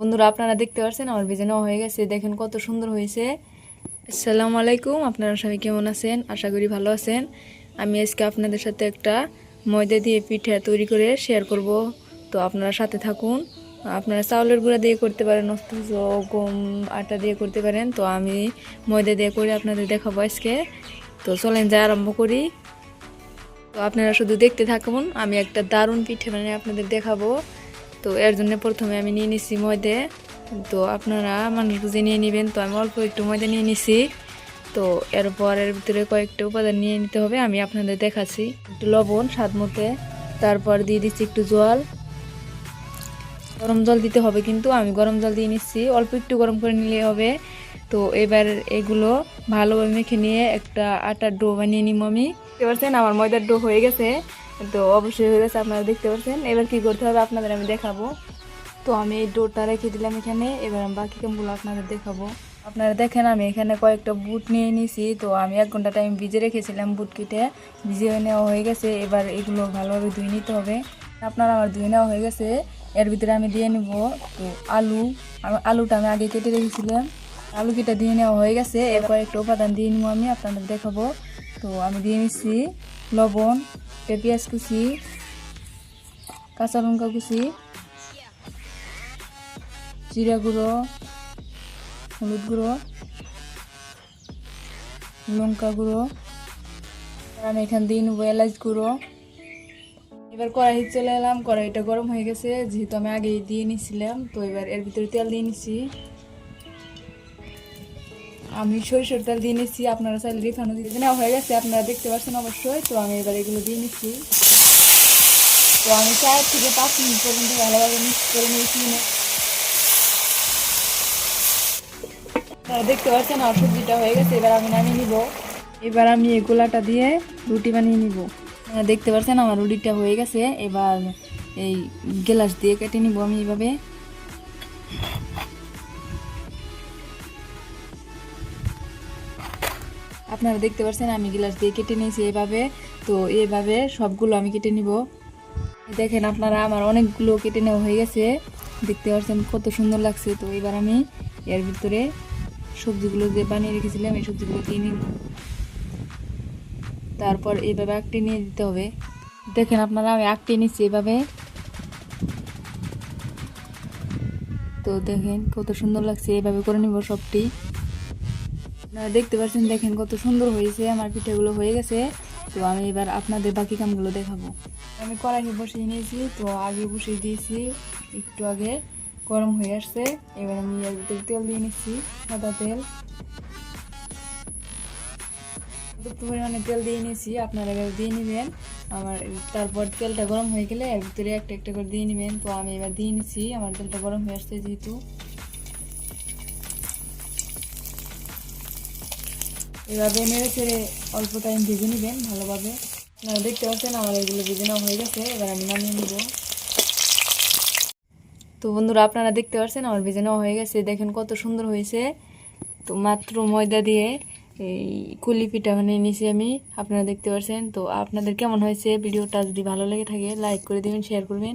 বন্ধুরা, আপনারা দেখতে পাচ্ছেন আমার ভেজানো হয়ে গেছে। দেখেন কত সুন্দর হয়েছে। আসসালামু আলাইকুম, আপনারা সবাই কেমন আছেন? আশা করি ভালো আছেন। আমি আজকে আপনাদের সাথে একটা ময়দা দিয়ে পিঠা তৈরি করে শেয়ার করব। তো আপনারা সাথে থাকুন। আপনারা চাউলের গুঁড়া দিয়ে করতে পারেন, অথচ গম আটা দিয়ে করতে পারেন। তো আমি ময়দা দিয়ে করে আপনাদের দেখাবো আজকে। তো চলেন যা আরম্ভ করি। তো আপনারা শুধু দেখতে থাকুন, আমি একটা দারুণ পিঠে মানে আপনাদের দেখাবো। তো এর জন্য প্রথমে আমি নিয়ে নিছি ময়দে। তো আপনারা মানুষ বুঝে নিয়ে নেবেন, তো আমি অল্প একটু ময়দা নিয়ে নিছি। তো এরপর এর ভিতরে কয়েকটা উপাদান নিয়ে নিতে হবে, আমি আপনাদের দেখাচ্ছি। একটু লবণ, স্বাদ মতে। তারপর দিয়ে দিচ্ছি একটু জল। গরম জল দিতে হবে কিন্তু, আমি গরম জল দিয়ে নিচ্ছি। অল্প একটু গরম করে নিলে হবে। তো এবার এগুলো ভালোভাবে মেখে নিয়ে একটা আটার ডো বানিয়ে নিব আমি। পাচ্ছেন, আমার ময়দার ডো হয়ে গেছে। তো অবশ্যই হয়ে গেছে, আপনারা দেখতে পাচ্ছেন। এবার কি করতে হবে আপনাদের আমি দেখাবো। তো আমি এই ডোটা রেখে দিলাম এখানে। এবার আমি বাকি কামগুলো আপনাদের দেখাবো। আপনারা দেখেন, আমি এখানে কয়েকটা বুট নিয়ে নিয়েছি তো আমি এক ঘণ্টা টাইম ভিজে রেখেছিলাম বুট কিটে। ভিজিয়ে নেওয়া হয়ে গেছে। এবার এগুলো ভালোভাবে ধুয়ে নিতে হবে। আপনারা আমার ধুয়ে নেওয়া হয়ে গেছে। এর ভিতরে আমি দিয়ে নেব, তো আলু। আলুটা আমি আগে কেটে রেখেছিলাম। আলু কেটে দিয়ে নেওয়া হয়ে গেছে। এরপর একটা উপাদান দিয়ে নেব আমি, আপনাদের দেখাবো। তো আমি দিয়ে নিচ্ছি লবণ। একটা পেঁয়াজ কুচি কাঁচা লঙ্কা কুচি জিরা গুঁড়ো, হলুদ গুঁড়ো, লঙ্কা গুঁড়ো আমি এখান দিয়ে নেব এলাচ গুঁড়ো। এবার কড়াই চলে এলাম, কড়াইটা গরম হয়ে গেছে, যেহেতু আমি আগেই দিয়ে নিছিলাম, তো এবার এর ভিতরে তেল দিয়ে নিচ্ছি আমি সরিষার তেল দিয়ে নিচ্ছি, আপনারা চাইলে রিফাইনও দিতে নেওয়া হয়ে গেছে, আপনারা দেখতে পাচ্ছেন অবশ্যই। তো আমি এবার এগুলো দিয়ে নিচ্ছি। তো আমি চার থেকে পাঁচ মিনিট পর্যন্ত ভালোভাবে মিক্স করে নিয়েছি। দেখতে পাচ্ছেন আর সবজিটা হয়ে গেছে, এবার আমি নামিয়ে নিব। এবার আমি এই গোলাটা দিয়ে রুটি বানিয়ে নিব। দেখতে পাচ্ছেন, আমার রুটিটা হয়ে গেছে। এবার এই গ্লাস দিয়ে কেটে নিব আমি এইভাবে আপনারা দেখতে পাচ্ছেন, আমি গ্লাস দিয়ে কেটে নিয়েছি এভাবে। তো এভাবে সবগুলো আমি কেটে নিব। দেখেন আপনারা, আমার অনেকগুলো কেটে নেওয়া হয়ে গেছে। দেখতে পাচ্ছেন কত সুন্দর লাগছে। তো এবার আমি এর ভিতরে সবজিগুলো যে বানিয়ে রেখেছিলাম, এই সবজিগুলো দিয়ে নিব। তারপর এইভাবে আঁকটে নিয়ে দিতে হবে। দেখেন আপনারা, আমি আঁকটে নিচ্ছি এভাবে। তো দেখেন কত সুন্দর লাগছে, এভাবে করে নিব সবটি। আপনারা দেখতে পাচ্ছেন, দেখেন কত সুন্দর হয়েছে, আমার পিঠেগুলো হয়ে গেছে। তো আমি এবার আপনাদের বাকি কামগুলো দেখাবো। আমি কড়াই বসিয়ে নিয়েছি, তো আগে বসিয়ে দিয়েছি, একটু আগে গরম হয়ে আসছে। এবার আমি এর তেল দিয়ে নিচ্ছি, সাদা তেল। একটু পরিমাণে তেল দিয়ে নিয়েছি, আপনারা এবার দিয়ে নেবেন। আমার তারপর তেলটা গরম হয়ে গেলে এর ভিতরে একটা একটা করে দিয়ে নেবেন। তো আমি এবার দিয়ে নিচ্ছি, আমার তেলটা গরম হয়ে আসছে যেহেতু। এভাবে নেড়ে ছেড়ে অল্প টাইম ভেজে নেবেন ভালোভাবে। আপনারা দেখতে পাচ্ছেন আমার এগুলো ভেজে নেওয়া হয়ে গেছে, এবার আমি নামিয়ে নিব। তো বন্ধুরা, আপনারা দেখতে পাচ্ছেন আমার ভেজে নেওয়া হয়ে গেছে। দেখেন কত সুন্দর হয়েছে। তো মাত্র ময়দা দিয়ে এই কুলি পিঠা বানিয়ে নিয়েছি আমি। আপনারা দেখতে পাচ্ছেন। তো আপনাদের কেমন হয়েছে? ভিডিওটা যদি ভালো লেগে থাকে লাইক করে দেবেন শেয়ার করবেন।